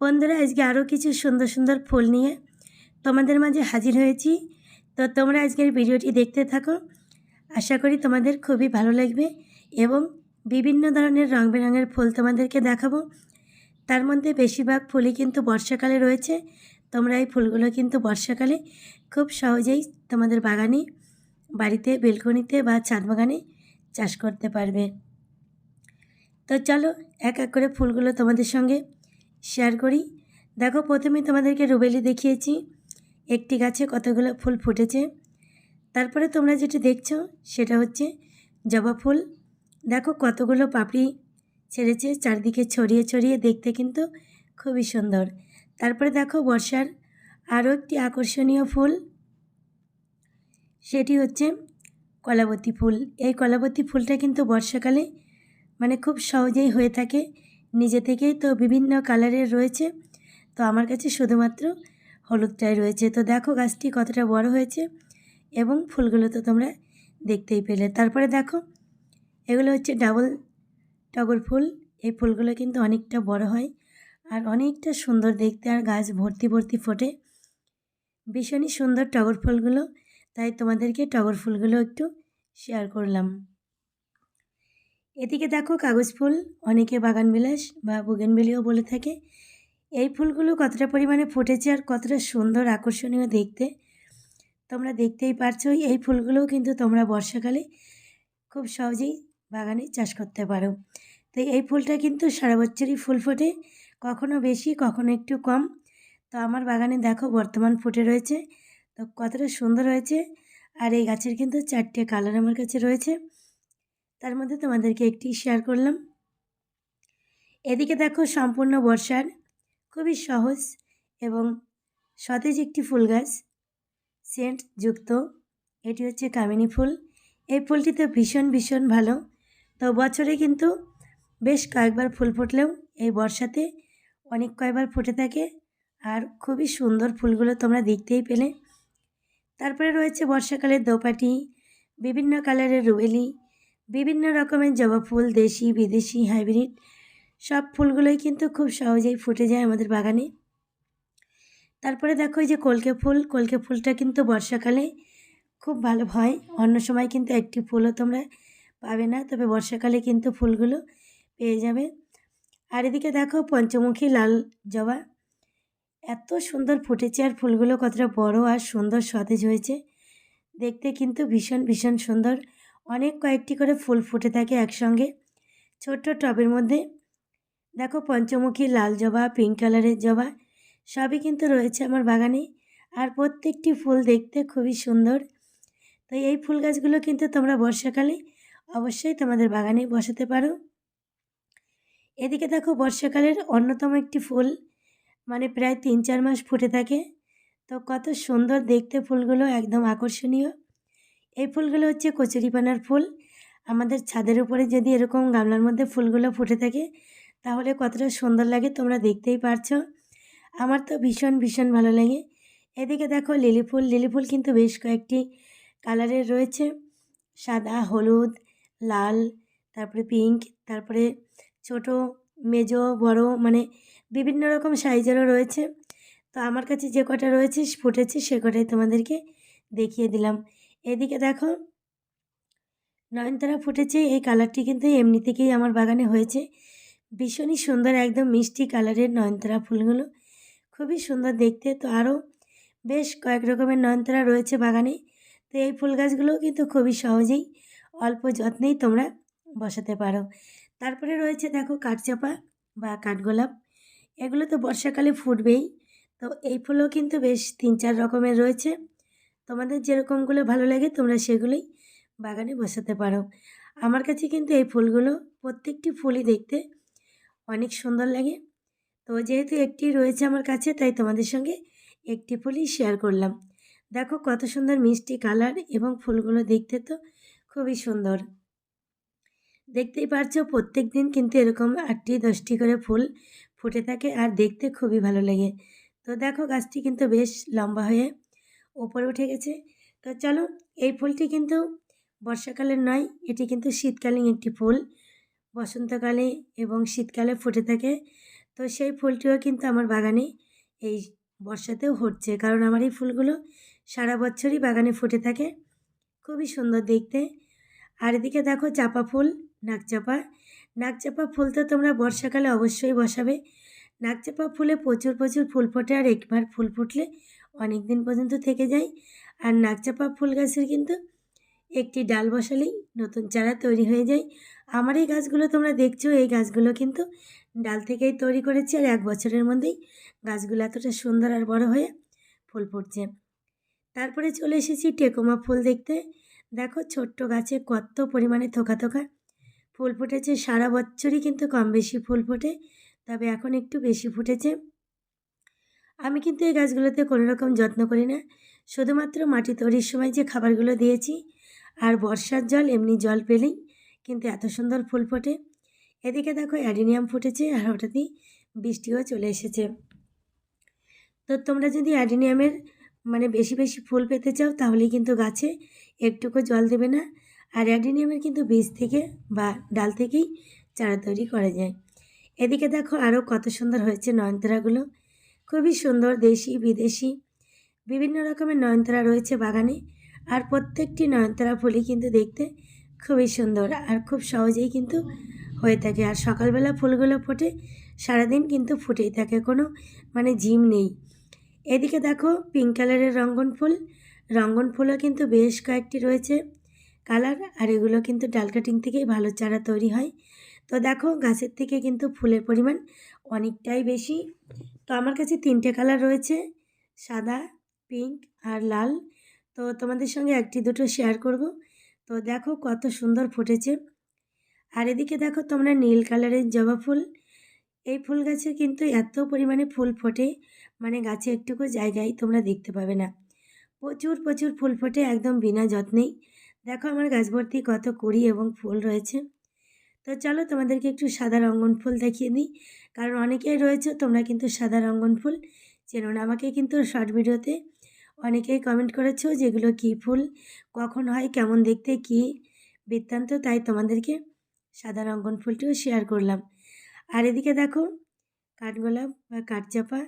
বন্ধুরা, আজকে আরও কিছু সুন্দর সুন্দর ফুল নিয়ে তোমাদের মাঝে হাজির হয়েছি। তো তোমরা আজকের ভিডিওটি দেখতে থাকো। আশা করি তোমাদের খুবই ভালো লাগবে এবং বিভিন্ন ধরনের রং বেরঙের ফুল তোমাদেরকে দেখাবো। তার মধ্যে বেশিরভাগ ফুলই কিন্তু বর্ষাকালে রয়েছে। তোমরা এই ফুলগুলো কিন্তু বর্ষাকালে খুব সহজেই তোমাদের বাগানে, বাড়িতে, বেলকনিতে বা ছাদ বাগানে চাষ করতে পারবে। তো চলো, এক এক করে ফুলগুলো তোমাদের সঙ্গে শেয়ার করি। দেখো, প্রথমে তোমাদেরকে রুবেলি দেখিয়েছি। একটি গাছে কতগুলো ফুল ফুটেছে। তারপরে তোমরা যেটা দেখছ, সেটা হচ্ছে জবা ফুল। দেখো, কতগুলো পাপড়ি ছেড়েছে, চারদিকে ছড়িয়ে ছড়িয়ে দেখতে কিন্তু খুবই সুন্দর। তারপরে দেখো, বর্ষার আরও একটি আকর্ষণীয় ফুল, সেটি হচ্ছে কলাবতী ফুল। এই কলাবতী ফুলটা কিন্তু বর্ষাকালে মানে খুব সহজেই হয়ে থাকে। নিজে থেকেই তো বিভিন্ন কালারের রয়েছে। তো আমার কাছে শুধুমাত্র হলুদটাই রয়েছে। তো দেখো গাছটি কতটা বড় হয়েছে এবং ফুলগুলো তো তোমরা দেখতেই পেলে। তারপরে দেখো, এগুলো হচ্ছে ডাবল টগর ফুল। এই ফুলগুলো কিন্তু অনেকটা বড় হয় আর অনেকটা সুন্দর দেখতে আর গাছ ভর্তি ভর্তি ফোটে। ভীষণই সুন্দর টগর ফুলগুলো। তাই তোমাদেরকে টগর ফুলগুলো একটু শেয়ার করলাম। এদিকে দেখো কাগজ ফুল, অনেকে বাগান বিলাস বা বুগেনবেলিও বলে থাকে। এই ফুলগুলো কতটা পরিমাণে ফুটেছে আর কতটা সুন্দর, আকর্ষণীয় দেখতে। তোমরা দেখতেই পারছ, এই ফুলগুলোও কিন্তু তোমরা বর্ষাকালে খুব সহজেই বাগানে চাষ করতে পারো। তো এই ফুলটা কিন্তু সারা বছরই ফুল ফোটে, কখনো বেশি, কখনো একটু কম। তো আমার বাগানে দেখো বর্তমান ফুটে রয়েছে, তো কতটা সুন্দর হয়েছে। আর এই গাছের কিন্তু চারটে কালার আমার কাছে রয়েছে। তার মধ্যে তোমাদেরকে একটি শেয়ার করলাম। এদিকে দেখো সম্পূর্ণ বর্ষার, খুবই সহজ এবং সতেজ একটি ফুল গাছ, সেন্ট যুক্ত। এটি হচ্ছে কামিনী ফুল। এই ফুলটি তো ভীষণ ভীষণ ভালো। তো বছরে কিন্তু বেশ কয়েকবার ফুল ফুটলেও এই বর্ষাতে অনেক কয়েকবার ফুটে থাকে আর খুবই সুন্দর ফুলগুলো তোমরা দেখতেই পেলে। তারপরে রয়েছে বর্ষাকালের দোপাটি, বিভিন্ন কালারের রুবেলি বিভিন্ন রকমের জবা ফুল, দেশি, বিদেশি হাইব্রিড সব ফুলগুলোই কিন্তু খুব সহজেই ফুটে যায় আমাদের বাগানে। তারপরে দেখো যে কলকে ফুল, কলকে ফুলটা কিন্তু বর্ষাকালে খুব ভালো হয়। অন্য সময় কিন্তু একটি ফুলও তোমরা পাবে না, তবে বর্ষাকালে কিন্তু ফুলগুলো পেয়ে যাবে। আর এদিকে দেখো পঞ্চমুখী লাল জবা। এত সুন্দর ফুটেছে আর ফুলগুলো কতটা বড় আর সুন্দর সতেজ হয়েছে। দেখতে কিন্তু ভীষণ ভীষণ সুন্দর। অনেক কয়েকটি করে ফুল ফুটে থাকে একসঙ্গে। ছোট্ট টবের মধ্যে দেখো পঞ্চমুখী লাল জবা পিঙ্ক কালারের জবা, সবই কিন্তু রয়েছে আমার বাগানে আর প্রত্যেকটি ফুল দেখতে খুবই সুন্দর। তো এই ফুল গাছগুলো কিন্তু তোমরা বর্ষাকালে অবশ্যই তোমাদের বাগানে বসাতে পারো। এদিকে দেখো বর্ষাকালের অন্যতম একটি ফুল মানে প্রায় তিন চার মাস ফুটে থাকে। তো কত সুন্দর দেখতে ফুলগুলো, একদম আকর্ষণীয়। এই ফুলগুলো হচ্ছে কচুরিপানার ফুল। আমাদের ছাদের উপরে যদি এরকম গামলার মধ্যে ফুলগুলো ফুটে থাকে, তাহলে কতটা সুন্দর লাগে তোমরা দেখতেই পারছ। আমার তো ভীষণ ভীষণ ভালো লাগে। এদিকে দেখো লিলি ফুল। লিলি ফুল কিন্তু বেশ কয়েকটি কালারের রয়েছে। সাদা, হলুদ, লাল, তারপরে পিঙ্ক, তারপরে ছোট, মেজো, বড় মানে বিভিন্ন রকম সাইজেরও রয়েছে। তো আমার কাছে যে কটা রয়েছে, ফুটেছে সে কটাই তোমাদেরকে দেখিয়ে দিলাম। এদিকে দেখো, নয়নতারা ফুটেছে, এই কালারটি কিন্তু এমনি থেকেই আমার বাগানে হয়েছে। ভীষণই সুন্দর, একদম মিষ্টি কালারের নয়নতারা ফুলগুলো। খুবই সুন্দর দেখতে, তো আরও বেশ কয়েক রকমের নয়নতারা রয়েছে বাগানে। তো এই ফুল গাছগুলোও কিন্তু খুবই সহজেই অল্প যত্নেই তোমরা বসাতে পারো। তারপরে রয়েছে দেখো কাঠচাপা বা কাঠগোলাপ। এগুলো তো বর্ষাকালে ফুটবেই, তো এই ফুলও কিন্তু বেশ তিন চার রকমের রয়েছে। তোমাদের যেরকমগুলো ভালো লাগে তোমরা সেগুলোই বাগানে বসাতে পারো। আমার কাছে কিন্তু এই ফুলগুলো প্রত্যেকটি ফুলই দেখতে অনেক সুন্দর লাগে। তো যেহেতু একটি রয়েছে আমার কাছে, তাই তোমাদের সঙ্গে একটি ফুলই শেয়ার করলাম। দেখো কত সুন্দর মিষ্টি কালার এবং ফুলগুলো দেখতে তো খুবই সুন্দর। দেখতেই পারছ প্রত্যেক দিন কিন্তু এরকম আটটি দশটি করে ফুল ফুটে থাকে আর দেখতে খুবই ভালো লাগে। তো দেখো গাছটি কিন্তু বেশ লম্বা হয়ে ওপরে উঠে গেছে। তো চলো, এই ফুলটি কিন্তু বর্ষাকালের নয়, এটি কিন্তু শীতকালীন একটি ফুল। বসন্তকালে এবং শীতকালে ফুটে থাকে। তো সেই ফুলটিও কিন্তু আমার বাগানে এই বর্ষাতেও হচ্ছে, কারণ আমার এই ফুলগুলো সারা বছরই বাগানে ফুটে থাকে। খুবই সুন্দর দেখতে। আর এদিকে দেখো চাপা ফুল নাকচাপা নাকচাপা ফুল তো তোমরা বর্ষাকালে অবশ্যই বসাবে। নাকচাপা ফুলে প্রচুর প্রচুর ফুল ফোটে আর একবার ফুল ফুটলে অনেক দিন পর্যন্ত থেকে যায়। আর নাকচাপা ফুল গাছের কিন্তু একটি ডাল বসালেই নতুন চারা তৈরি হয়ে যায়। আমার এই গাছগুলো তোমরা দেখছ, এই গাছগুলো কিন্তু ডাল থেকেই তৈরি করেছি আর এক বছরের মধ্যেই গাছগুলো এতটা সুন্দর আর বড় হয়ে ফুল ফুটছে। তারপরে চলে এসেছি টেকোমা ফুল দেখতে। দেখো ছোট্ট গাছে কত পরিমাণে থোকা থোকা ফুল ফুটেছে। সারা বছরই কিন্তু কম বেশি ফুল ফোটে, তবে এখন একটু বেশি ফুটেছে। আমি কিন্তু এই গাছগুলোতে কোনো রকম যত্ন করি না। শুধুমাত্র মাটি তৈরির সময় যে খাবারগুলো দিয়েছি, আর বর্ষার জল, এমনি জল পেলেই কিন্তু এত সুন্দর ফুল ফোটে। এদিকে দেখো অ্যাডিনিয়াম ফুটেছে, আর হঠাৎই বৃষ্টিও চলে এসেছে। তো তোমরা যদি অ্যাডিনিয়ামের মানে বেশি বেশি ফুল পেতে চাও, তাহলেই কিন্তু গাছে একটুকু জল দেবে না। আর অ্যাডিনিয়ামের কিন্তু বীজ থেকে বা ডাল থেকেই চারা তৈরি করা যায়। এদিকে দেখো আরও কত সুন্দর হয়েছে নয়নতারাগুলো। খুবই সুন্দর দেশি, বিদেশি বিভিন্ন রকমের নয়নতারা রয়েছে বাগানে আর প্রত্যেকটি নয়নতারা ফুলই কিন্তু দেখতে খুবই সুন্দর আর খুব সহজেই কিন্তু হয়ে থাকে। আর সকালবেলা ফুলগুলো ফোটে, সারাদিন কিন্তু ফুটেই থাকে, কোনো মানে জিম নেই। এদিকে দেখো পিঙ্ক কালারের রঙ্গন ফুল, রঙ্গন ফুলও কিন্তু বেশ কয়েকটি রয়েছে। কালার আর এগুলো কিন্তু ডাল কাটিং থেকেই ভালো চারা তৈরি হয়। তো দেখো গাছের থেকে কিন্তু ফুলের পরিমাণ অনেকটাই বেশি। তো আমার কাছে তিনটে কালার রয়েছে, সাদা, পিঙ্ক আর লাল। তো তোমাদের সঙ্গে একটি দুটো শেয়ার করব। তো দেখো কত সুন্দর ফুটেছে। আর এদিকে দেখো তোমরা নীল কালারের জবা ফুল। এই ফুল গাছে কিন্তু এত পরিমাণে ফুল ফোটে মানে গাছে একটুকু জায়গায় তোমরা দেখতে পাবে না। প্রচুর প্রচুর ফুল ফোটে, একদম বিনা যত্নেই। দেখো আমার গাছ ভর্তি কত কুড়ি এবং ফুল রয়েছে। তো চলো তোমাদেরকে একটু সাদা রঙ্গন ফুল দেখিয়ে দিই। কারণ অনেকেই রয়েছে, তোমরা কিন্তু সাদা রঙ্গন ফুল চেনো না। আমাকে কিন্তু শর্ট ভিডিওতে অনেকেই কমেন্ট করেছ যেগুলো কী ফুল, কখন হয়, কেমন দেখতে, কী বৃত্তান্ত, তাই তোমাদেরকে সাদা রঙ্গন ফুলটিও শেয়ার করলাম। আর এদিকে দেখো, কাঠগোলাপ বা কাঠচাপা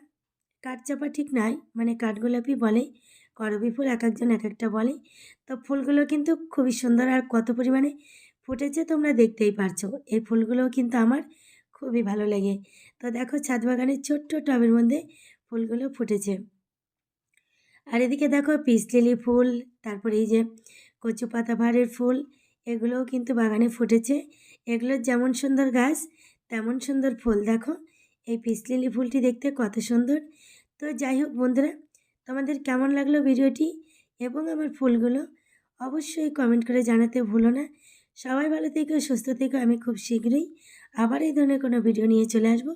কাঠচাপা ঠিক নয় মানে কাঠগোলাপই বলে, করবি ফুল এক একজন এক একটা বলে। তো ফুলগুলো কিন্তু খুবই সুন্দর আর কত পরিমাণে ফুটেছে তোমরা দেখতেই পারছ। এই ফুলগুলোও কিন্তু আমার খুবই ভালো লাগে। তো দেখো ছাদ বাগানের ছোট্ট টবের মধ্যে ফুলগুলো ফুটেছে। আর এদিকে দেখো, পিস লিলি ফুল, তারপরে এই যে কচু পাতা ভাড়ের ফুল, এগুলোও কিন্তু বাগানে ফুটেছে। এগুলোর যেমন সুন্দর গাছ, তেমন সুন্দর ফুল। দেখো, এই পিস লিলি ফুলটি দেখতে কত সুন্দর। তো যাই হোক বন্ধুরা, তোমাদের কেমন লাগল ভিডিওটি এবং আমার ফুলগুলো অবশ্যই কমেন্ট করে জানাতে ভুলো না। সবাই ভালো থেকো, সুস্থ থেকো, আমি খুব শীঘ্রই আবার এই ধরনের কোনো ভিডিও নিয়ে চলে আসব।